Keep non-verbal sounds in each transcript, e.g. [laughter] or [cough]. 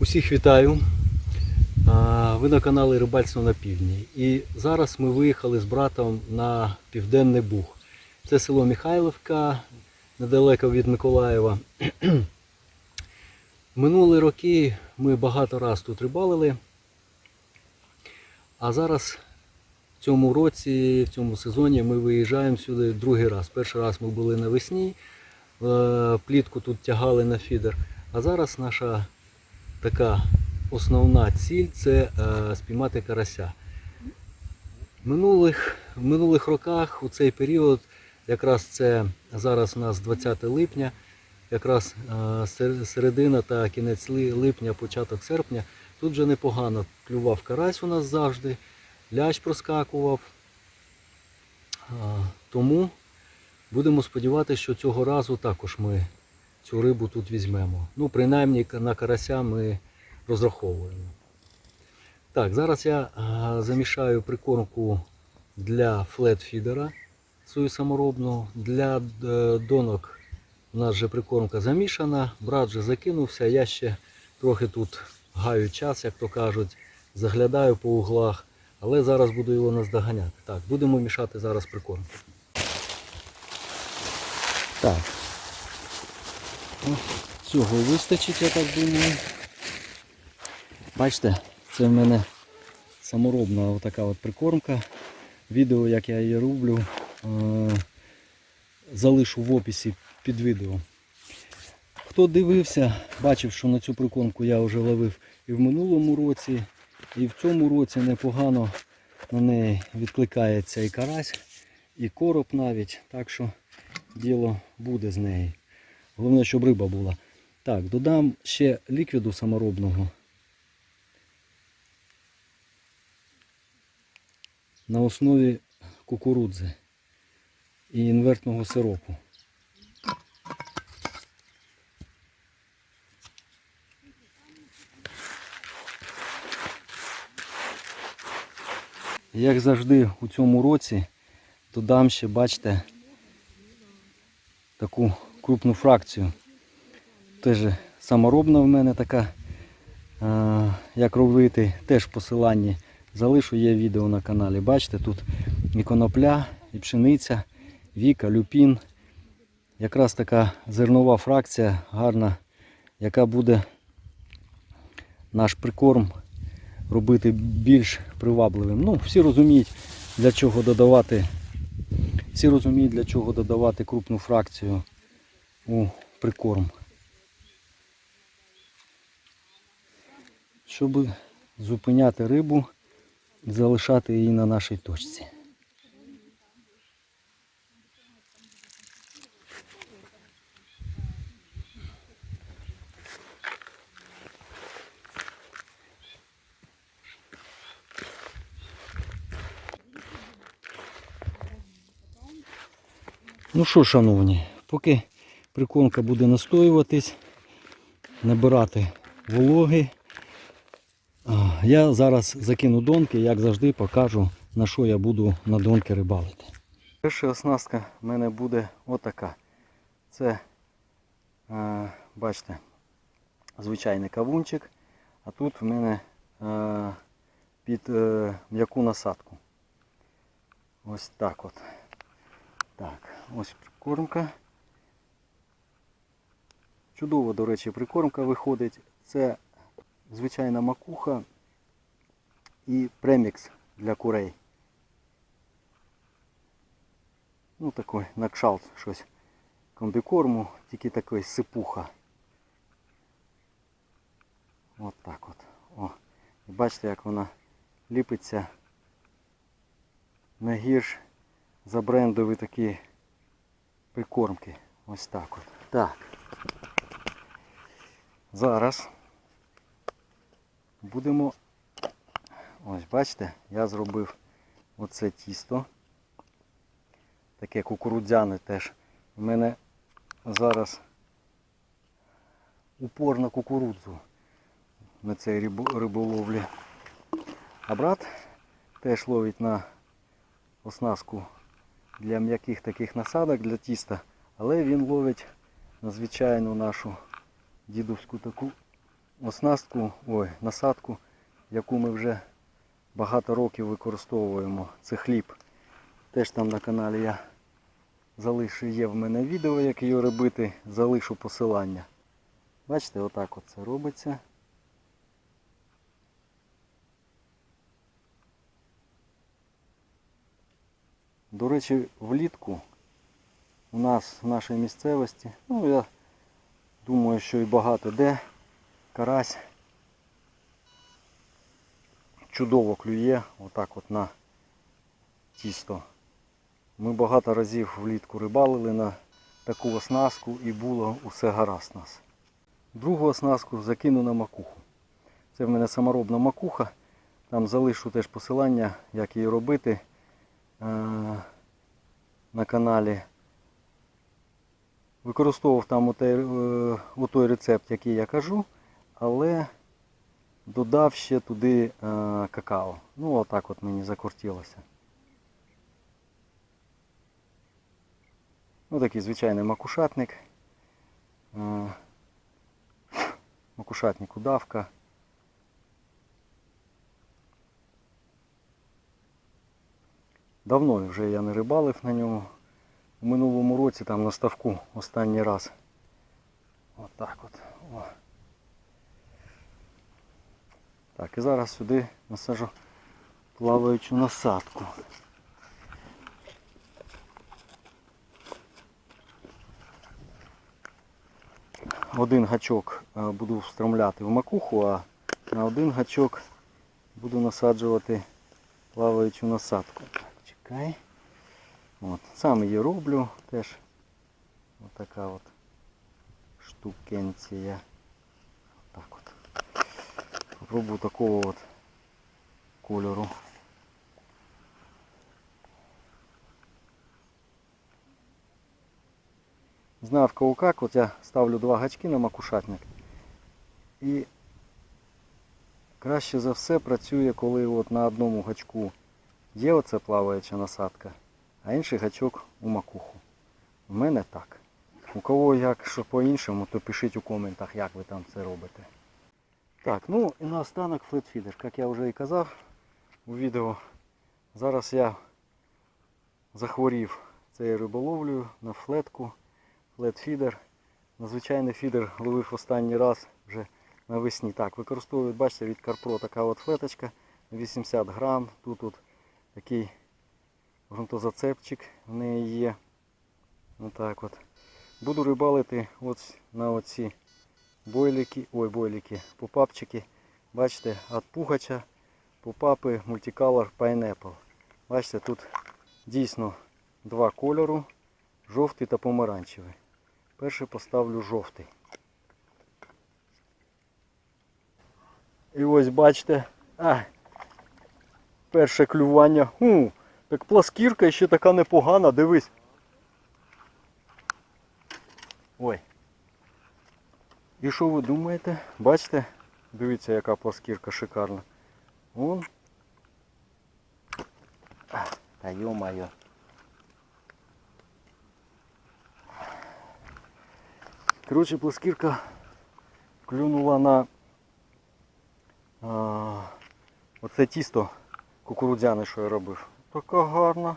Усіх вітаю. Ви на каналі Рибальство на півдні. І зараз ми виїхали з братом на Південний Буг. Це село Михайлівка, недалеко від Миколаєва. [clears throat] Минулі роки ми багато раз тут рибалили. А зараз в цьому році, в цьому сезоні ми виїжджаємо сюди другий раз. Перший раз ми були навесні, е, плітку тут тягали на фідер. А зараз наша така основна ціль це е, спіймати карася. Минулих, в минулих роках у цей період, якраз це зараз у нас 20 липня, якраз е, середина та кінець липня, початок серпня, тут вже непогано клював карась у нас завжди, лящ проскакував. Тому будемо сподіватися, що цього разу також ми цю рибу тут візьмемо. Ну, принаймні на карася ми розраховуємо. Так, зараз я замішаю прикормку для флетфідера свою саморобну. Для е, донок у нас вже прикормка замішана, брат вже закинувся, я ще трохи тут гаю час, як то кажуть, заглядаю по углах, але зараз буду його наздоганяти. Так, будемо мішати зараз прикормку. Так, Цього вистачить, я так думаю. Бачите, це в мене саморобна отака от прикормка. Відео, як я її роблю, е, залишу в описі під відео. Хто дивився, бачив, що на цю прикормку я вже ловив і в минулому році, і в цьому році непогано на неї відкликається і карась, і короб навіть. Так що діло буде з неї. Головне, щоб риба була. Так, додам ще ліквіду саморобного. На основі кукурудзи і інвертного сиропу. Як завжди у цьому році додам ще, бачите, таку крупну фракцію. Теж саморобна в мене така, як робити, теж в посиланні залишу, є відео на каналі. Бачите, тут і конопля, і пшениця, віка, люпін. Якраз така зернова фракція гарна, яка буде наш прикорм робити більш привабливим. Ну, всі розуміють, для чого додавати. Всі розуміють, для чого додавати крупну фракцію у прикорм. Щоб зупиняти рибу і залишати її на нашій точці. Ну що, шановні, поки прикормка буде настоюватись, набирати вологи, я зараз закину донки, як завжди покажу, на що я буду на донки рибалити. Перша оснастка в мене буде отака. Це, бачите, звичайний кавунчик, а тут в мене під е, м'яку насадку. Ось так от. Так, ось прикормка. Чудово, до речі, прикормка виходить. Це звичайна макуха і премікс для курей. Ну такий накшалт щось комбікорму, тільки такий сипуха. От так от. О. І бачите, як вона ліпиться не гірш за брендові такі прикормки. Ось так от. Так. Зараз будемо. Ось бачите, я зробив оце тісто. Таке кукурудзяне теж. У мене зараз упор на кукурудзу на цій риболовлі. А брат теж ловить на оснастку для м'яких таких насадок для тіста, але він ловить на звичайну нашу дідовську таку оснастку, ой, насадку, яку ми вже багато років використовуємо. Це хліб. Теж там на каналі я залишу, є в мене відео, як її робити, залишу посилання. Бачите, отак от це робиться. До речі, влітку у нас в нашій місцевості, ну я думаю, що і багато де карась чудово клює отак от на тісто. Ми багато разів влітку рибалили на таку оснастку і було усе гаразд нас. Другу оснастку закину на макуху. Це в мене саморобна макуха. Там залишу теж посилання, як її робити е, на каналі. Використовував там отой, е, отой рецепт, який я кажу, але додав ще туди е, какао. Ну отак от мені закортілося. Ну такий звичайний макушатник. Е, Макушатник удавка. Давно вже я не рибалив на ньому. У минулому році там на ставку останній раз. Отак от. О. Так, і зараз сюди насажу плаваючу насадку. Один гачок е, буду встромляти в макуху, а на один гачок буду насаджувати плаваючу насадку. Так, чекай. От, сам її роблю теж. Ось така от штукенція. Так от. Попробую такого от кольору. Не знаю кого как, от я ставлю два гачки на макушатник. І краще за все працює, коли от на одному гачку є оце плаваюча насадка, а інший гачок у макуху. У мене так. У кого як що по-іншому, то пишіть у коментах, як ви там це робите. Так, ну і наостанок флетфідер. Як я вже і казав у відео, зараз я захворів цією риболовлею на флетку, флетфідер. На звичайний фідер ловив останній раз вже навесні. Так, використовують, бачите, від Карпро така от флеточка 80 грам. Тут от такий грунтозацепчик в неї є. Отак от. Буду рибалити от на оці бойлики, ой, бойлики, попапчики. Бачите, від пугача попапи Multicolor Pineapple. Бачите, тут дійсно два кольору, жовтий та помаранчевий. Перший поставлю жовтий. І ось бачите, а, перше клювання. Ху, так пласкірка ще така непогана, дивись. Ой. І що ви думаєте? Бачите? Дивіться, яка пласкірка шикарна. Вон. Та йо-моє. Коротше, пласкірка клюнула на а, оце тісто кукурудзяне, що я робив. Така гарна.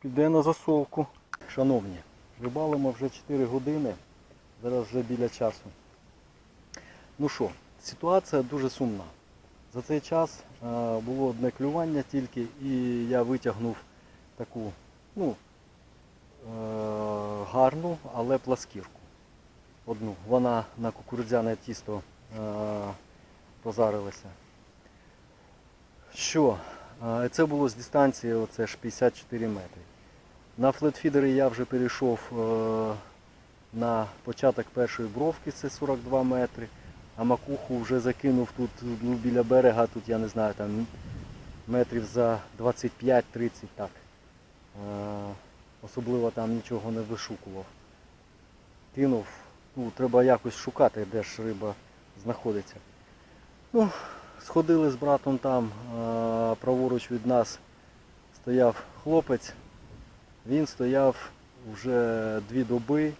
Піде на засолку. Шановні, рибалимо вже 4 години. Зараз вже біля часу. Ну що, ситуація дуже сумна. За цей час е, було одне клювання тільки і я витягнув таку ну, е, гарну, але пласкірку. Одну. Вона на кукурудзяне тісто е, позарилася. Що? Це було з дистанції оце ж 54 метри. На флетфідери я вже перейшов е, на початок першої бровки, це 42 метри, а макуху вже закинув тут ну, біля берега, тут я не знаю, там метрів за 25-30 так. Е, Особливо там нічого не вишукував. Кинув, ну, треба якось шукати, де ж риба знаходиться. Ну, Сходили з братом там, праворуч від нас стояв хлопець. Він стояв вже дві доби.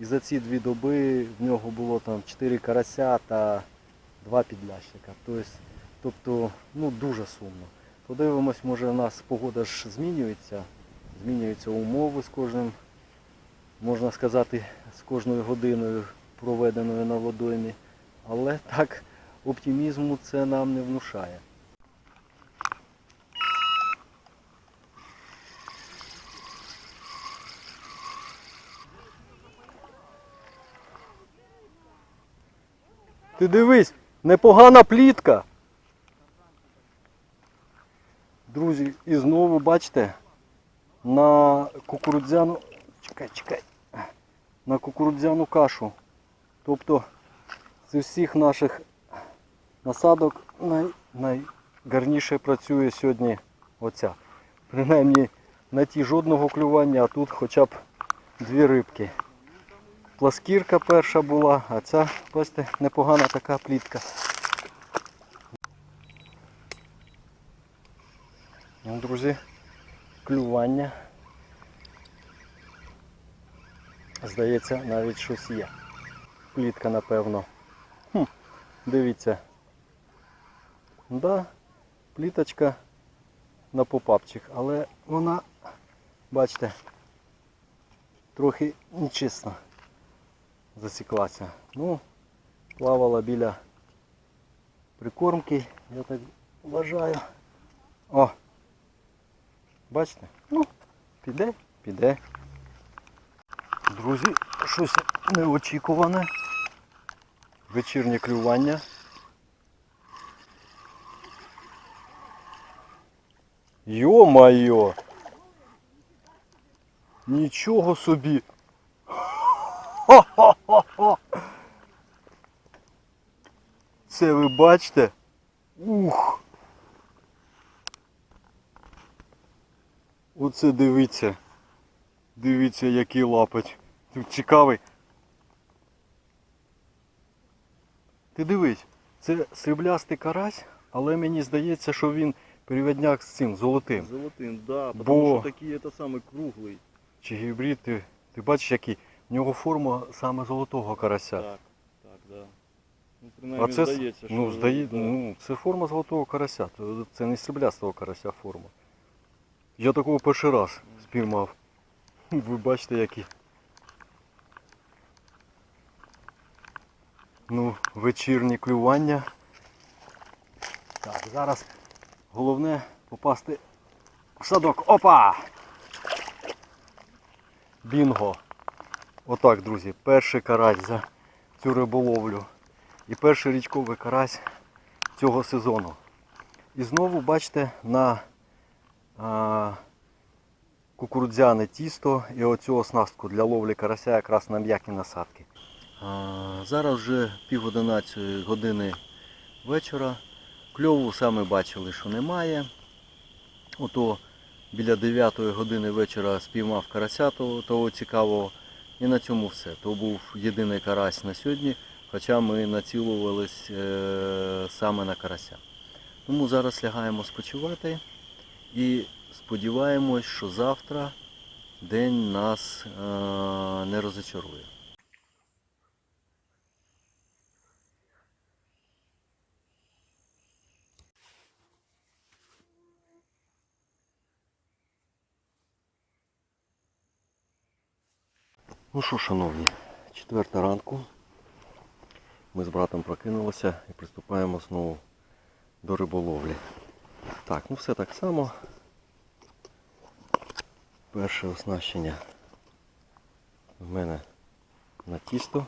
І за ці дві доби в нього було там 4 карася та два підлящика. Тобто, тобто ну, дуже сумно. Подивимось, може у нас погода ж змінюється, змінюються умови з кожним, можна сказати, з кожною годиною проведеною на водоймі. Але так оптимізму це нам не внушає. Ти дивись, непогана плітка. Друзі, і знову бачите, на кукурудзяну. Чекай, чекай. На кукурудзяну кашу. Тобто з усіх наших насадок най, найгарніше працює сьогодні оця. Принаймні на ті жодного клювання, а тут хоча б дві рибки. Пласкірка перша була, а ця, бачите, непогана така плітка. Ну, друзі, клювання. Здається, навіть щось є. Плітка, напевно. Хм, дивіться. Да, пліточка на попапчик, але вона, бачите, трохи нечесно засіклася. Ну, плавала біля прикормки, я так вважаю. О! Бачите? Ну, піде, піде. Друзі, щось неочікуване. Вечірнє клювання. Йо-майо! Нічого собі! Хо-хо-хо-хо! Це ви бачите? Ух! Оце дивіться. Дивіться, який лапать. Тут цікавий. Ти дивись, це сріблястий карась, але мені здається, що він перевідняк з цим золотим. Золотым, да, Бо- потому что такие это самый круглый. Чи гібрид, ти, ти бачиш, який? В нього форма саме золотого карася. Так, так, да. Ну, А принаймні це, с- здається, що ну, здає, да. ну, це форма золотого карася, то це не сріблястого карася форма. Я такого перший раз спіймав. [laughs] Ви бачите які. Ну, вечірні клювання. Так, зараз головне попасти в садок. Опа! Бінго! Отак, друзі, перший карась за цю риболовлю. І перший річковий карась цього сезону. І знову бачите на а, кукурудзяне тісто і оцю оснастку для ловлі карася якраз на м'які насадки. А, зараз вже пів одинадцятої години вечора. Кльову саме бачили, що немає. Ото біля 9 години вечора спіймав карася того, того цікавого. І на цьому все. То був єдиний карась на сьогодні, хоча ми націлувались е, саме на карася. Тому зараз лягаємо спочивати і сподіваємось, що завтра день нас е, не розочарує. Ну що, шановні, четверта ранку. Ми з братом прокинулися і приступаємо знову до риболовлі. Так, ну все так само. Перше оснащення в мене на тісто.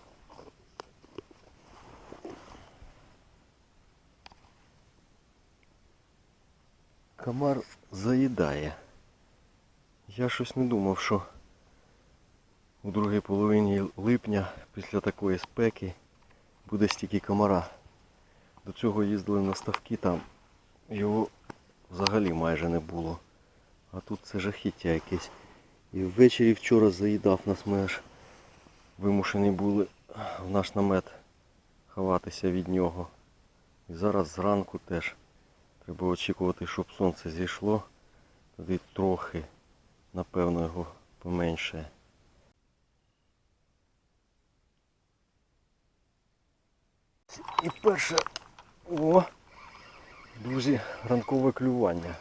Комар заїдає. Я щось не думав, що у другій половині липня після такої спеки буде стільки комара. До цього їздили на ставки, там його взагалі майже не було. А тут це жахіття якесь. І ввечері вчора заїдав нас ми аж вимушені були в наш намет ховатися від нього. І зараз зранку теж треба очікувати, щоб сонце зійшло. Тоді трохи, напевно, його поменшає. І перше О! Друзі, ранкове клювання.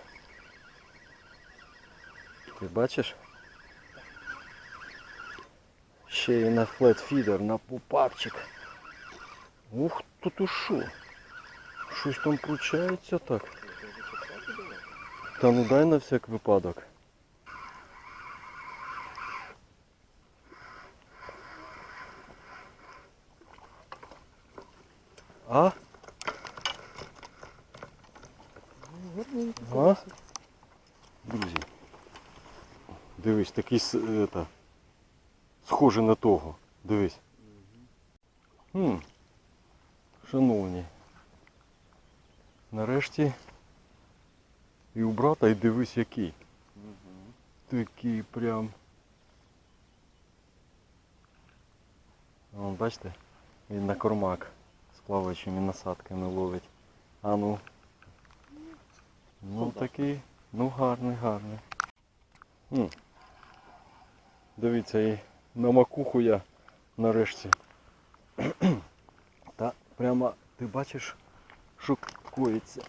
Ти бачиш? Ще й на флетфідер, на попапчик. Ух, тут і що? Щось там включається так. Та ну дай на всяк випадок. А? А? Друзі. С- это, схожий на того. Дивись. Хм. Шановні. Нарешті і у брата, і дивись який. Такий прям. Вон, бачите? Він на кормак з плаваючими насадками ловить. А ну. Ну такий, ну гарний, гарний. М. Дивіться, і на макуху я нарешті. Та прямо ти бачиш, що коїться.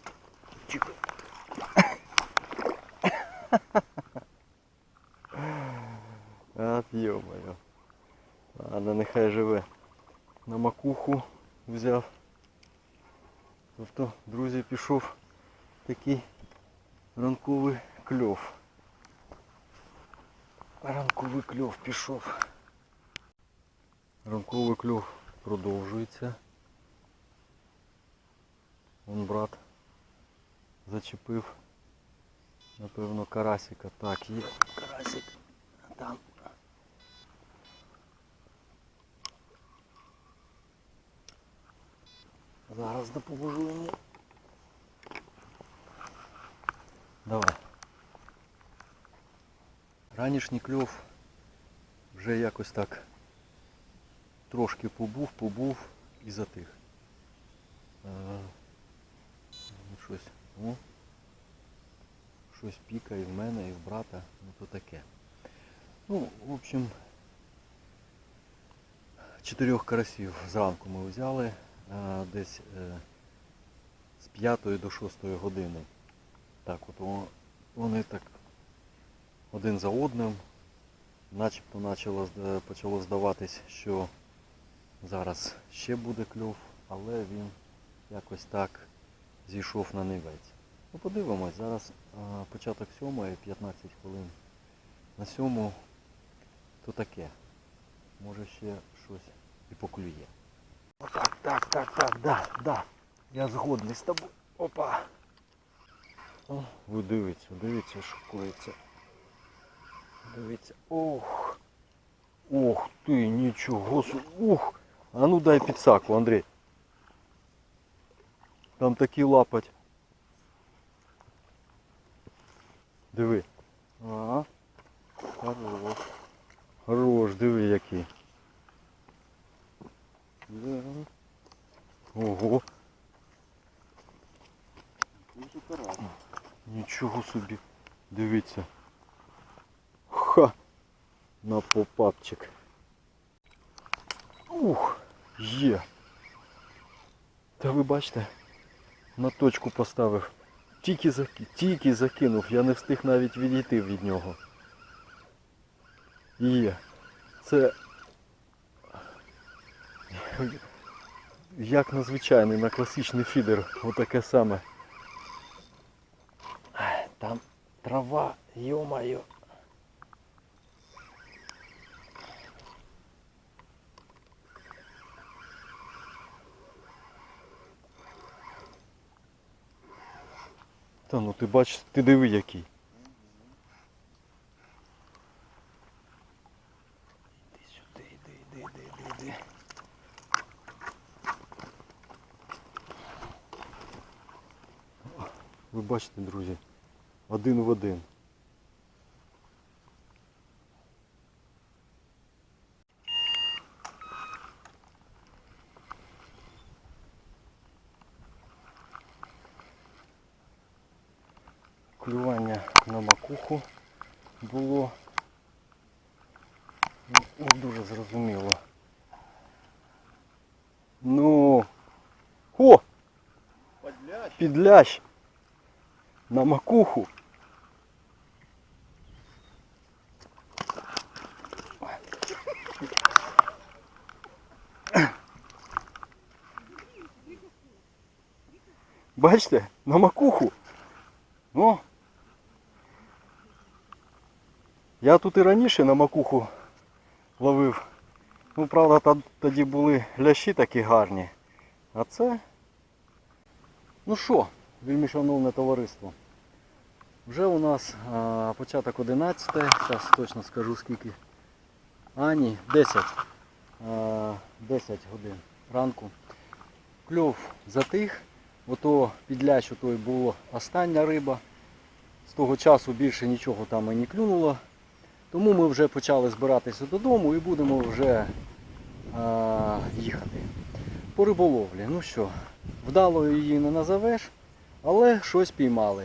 Чекай. От ё-моё. Ладно, нехай живе. На макуху взяв. Тобто, друзі, пішов такий ранковий кльов. Ранковий кльов пішов. Ранковий кльов продовжується. Вон брат зачепив. Напевно карасика. Так, є карасик. Там. Зараз допоможу йому. Давай. Ранішній кльов вже якось так трошки побув, побув і затих. Ну, щось, ну, щось пікає в мене і в брата, ну то таке. Ну, в общем, чотирьох карасів зранку ми взяли десь е, з 5 до 6 години. Так, от вони так один за одним. Начебто почало, почало здаватись, що зараз ще буде кльов, але він якось так зійшов на нивець. Ну подивимось, зараз а, початок сьомої, 15 хвилин на сьому, то таке. Може ще щось і поклює. Так, так, так, так, да, да. Я згодний з тобою. Опа. О, ви дивіться, дивіться, що коїться. Дивіться. Ох. Ох ти, нічого. Ух. А ну дай підсаку, Андрій. Там такий лапать. Диви. Ага. Хорош. Хорош, диви який. Да. Ого. Нічого собі. Дивіться. На попапчик. Ух! Є. Та ви бачите, на точку поставив. Тільки, заки... Тільки закинув, я не встиг навіть відійти від нього. Є. Це як на звичайний, на класичний фідер. Отаке саме. Там трава, йо-моє. Та ну ти бачиш, ти диви який. Іди сюди, іди, іди, іди, іди, іди. Ви бачите, друзі, один в один. Клювання на макуху було ну, не дуже зрозуміло. Ну, о! підлящ на макуху. Бачите, на макуху. О. Я тут і раніше на макуху ловив. Ну, правда, тоді були лящі такі гарні. А це. Ну що, вельми шановне товариство. Вже у нас а, початок 11, зараз точно скажу скільки. А, ні, 10. А, 10 годин ранку. Кльов затих. Ото підляч той була остання риба. З того часу більше нічого там і не клюнуло. Тому ми вже почали збиратися додому і будемо вже а, їхати. По риболовлі. Ну що, вдалою її не назовеш, але щось піймали.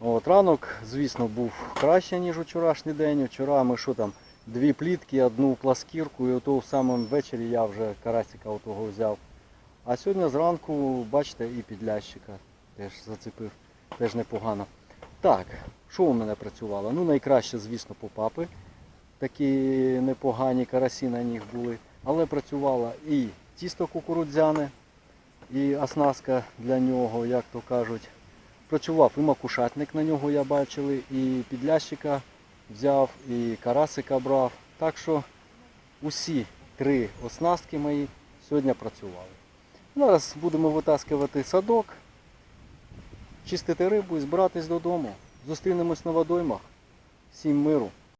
От, ранок, звісно, був краще, ніж вчорашній день. Вчора ми що там, дві плітки, одну пласкірку, і ото в самому вечорі я вже карасика отого взяв. А сьогодні зранку, бачите, і підлящика теж зацепив, теж непогано. Так, що у мене працювало? Ну, найкраще, звісно, попапи. Такі непогані карасі на них були. Але працювало і тісто кукурудзяне, і оснастка для нього, як то кажуть. Працював і макушатник на нього я бачили, і підлящика взяв, і карасика брав. Так що усі три оснастки мої сьогодні працювали. Зараз будемо витаскувати садок, чистити рибу і збиратись додому. Зустрінемось на водоймах. Всім миру!